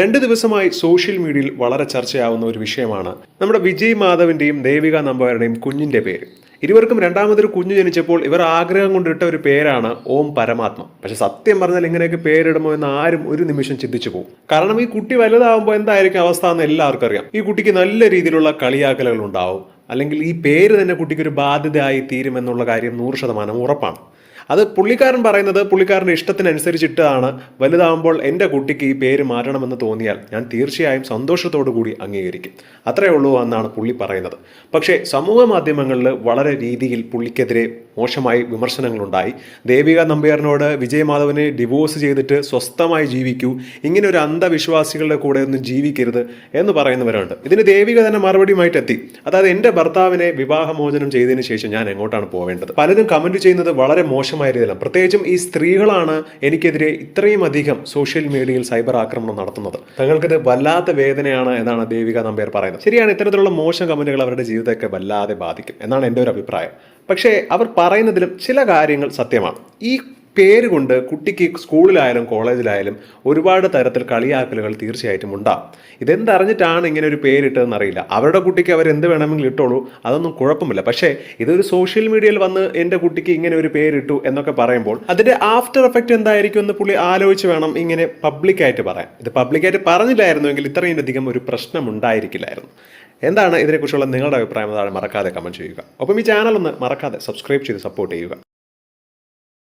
രണ്ട് ദിവസമായി സോഷ്യൽ മീഡിയയിൽ വളരെ ചർച്ചയാവുന്ന ഒരു വിഷയമാണ് നമ്മുടെ വിജയ് മാധവിന്റെയും ദേവിക നമ്പവരുടെയും കുഞ്ഞിന്റെ പേര്. ഇരുവർക്കും രണ്ടാമതൊരു കുഞ്ഞു ജനിച്ചപ്പോൾ ഇവർ ആഗ്രഹം കൊണ്ടിട്ട ഒരു പേരാണ് ഓം പരമാത്മ. പക്ഷെ സത്യം പറഞ്ഞാൽ ഇങ്ങനെയൊക്കെ പേരിടുമോ എന്ന് ആരും ഒരു നിമിഷം ചിന്തിച്ചു പോകും. കാരണം ഈ കുട്ടി വലുതാവുമ്പോൾ എന്തായിരിക്കും അവസ്ഥ എന്ന് എല്ലാവർക്കും അറിയാം. ഈ കുട്ടിക്ക് നല്ല രീതിയിലുള്ള കളിയാക്കലുകൾ ഉണ്ടാവും. അല്ലെങ്കിൽ ഈ പേര് തന്നെ കുട്ടിക്ക് ഒരു ബാധ്യതയായി തീരുമെന്നുള്ള കാര്യം നൂറ് ശതമാനം ഉറപ്പാണ്. അത് പുള്ളിക്കാരൻ പറയുന്നത് പുള്ളിക്കാരന്റെ ഇഷ്ടത്തിനനുസരിച്ചിട്ടാണ്. വലുതാകുമ്പോൾ എന്റെ കുട്ടിക്ക് ഈ പേര് മാറ്റണമെന്ന് തോന്നിയാൽ ഞാൻ തീർച്ചയായും സന്തോഷത്തോടു കൂടി അംഗീകരിക്കും. അത്രയേ ഉള്ളൂ എന്നാണ് പുള്ളി പറയുന്നത്. പക്ഷേ സമൂഹ മാധ്യമങ്ങളിൽ വളരെ രീതിയിൽ പുള്ളിക്കെതിരെ മോശമായി വിമർശനങ്ങളുണ്ടായി. ദേവിക നമ്പ്യാറിനോട് വിജയമാധവനെ ഡിവോഴ്സ് ചെയ്തിട്ട് സ്വസ്ഥമായി ജീവിക്കൂ. ഇങ്ങനെ ഒരു അന്ധവിശ്വാസികളുടെ കൂടെ ഒന്നും ജീവിക്കരുത് എന്ന് പറയുന്നവരുണ്ട്. ഇതിന് ദേവിക തന്നെ മറുപടിയുമായിട്ട് എത്തി. അതായത് എന്റെ ഭർത്താവിനെ വിവാഹമോചനം ചെയ്തതിന് ശേഷം ഞാൻ എങ്ങോട്ടാണ് പോവേണ്ടത്? പലരും കമന്റ് ചെയ്യുന്നത് വളരെ മോശമായ രീതിയിലാണ് പ്രത്യേകിച്ചും ഈ സ്ത്രീകളാണ് എനിക്കെതിരെ ഇത്രയും അധികം സോഷ്യൽ മീഡിയയിൽ സൈബർ ആക്രമണം നടത്തുന്നത്. തങ്ങൾക്കിത് വല്ലാത്ത വേദനയാണ് എന്നാണ് ദേവിക നമ്പ്യാർ പറയുന്നത്. ശരിയാണ് ഇത്തരത്തിലുള്ള മോശം കമന്റുകൾ അവരുടെ ജീവിതത്തെ വല്ലാതെ ബാധിക്കും എന്നാണ് എന്റെ ഒരു അഭിപ്രായം. പക്ഷേ അവർ പറയുന്നതിലും ചില കാര്യങ്ങൾ സത്യമാണ്. ഈ പേര് കൊണ്ട് കുട്ടിക്ക് സ്കൂളിലായാലും കോളേജിലായാലും ഒരുപാട് തരത്തിൽ കളിയാക്കലുകൾ തീർച്ചയായിട്ടും ഉണ്ടാകും ഇതെന്തറിഞ്ഞിട്ടാണ് ഇങ്ങനെ ഒരു പേരിട്ടതെന്ന് അറിയില്ല. അവരുടെ കുട്ടിക്ക് അവർ എന്ത് വേണമെങ്കിലും ഇട്ടോളൂ അതൊന്നും കുഴപ്പമില്ല. പക്ഷേ ഇതൊരു സോഷ്യൽ മീഡിയയിൽ വന്ന് എന്റെ കുട്ടിക്ക് ഇങ്ങനെ ഒരു പേരിട്ടു എന്നൊക്കെ പറയുമ്പോൾ അതിന്റെ ആഫ്റ്റർ എഫക്റ്റ് എന്തായിരിക്കും എന്ന് പുള്ളി ആലോചിച്ച് വേണം ഇങ്ങനെ പബ്ലിക്കായിട്ട് പറയാൻ. ഇത് പബ്ലിക്കായിട്ട് പറഞ്ഞില്ലായിരുന്നുവെങ്കിൽ ഇത്രയും അധികം ഒരു പ്രശ്നം ഉണ്ടായിരിക്കില്ലായിരുന്നു. എന്താണ് ഇതിനെക്കുറിച്ചുള്ള നിങ്ങളുടെ അഭിപ്രായം അതാണ് മറക്കാതെ കമന്റ് ചെയ്യുക. ഒപ്പം ഈ ചാനൽ ഒന്ന് മറക്കാതെ സബ്സ്ക്രൈബ് ചെയ്ത് സപ്പോർട്ട് ചെയ്യുക.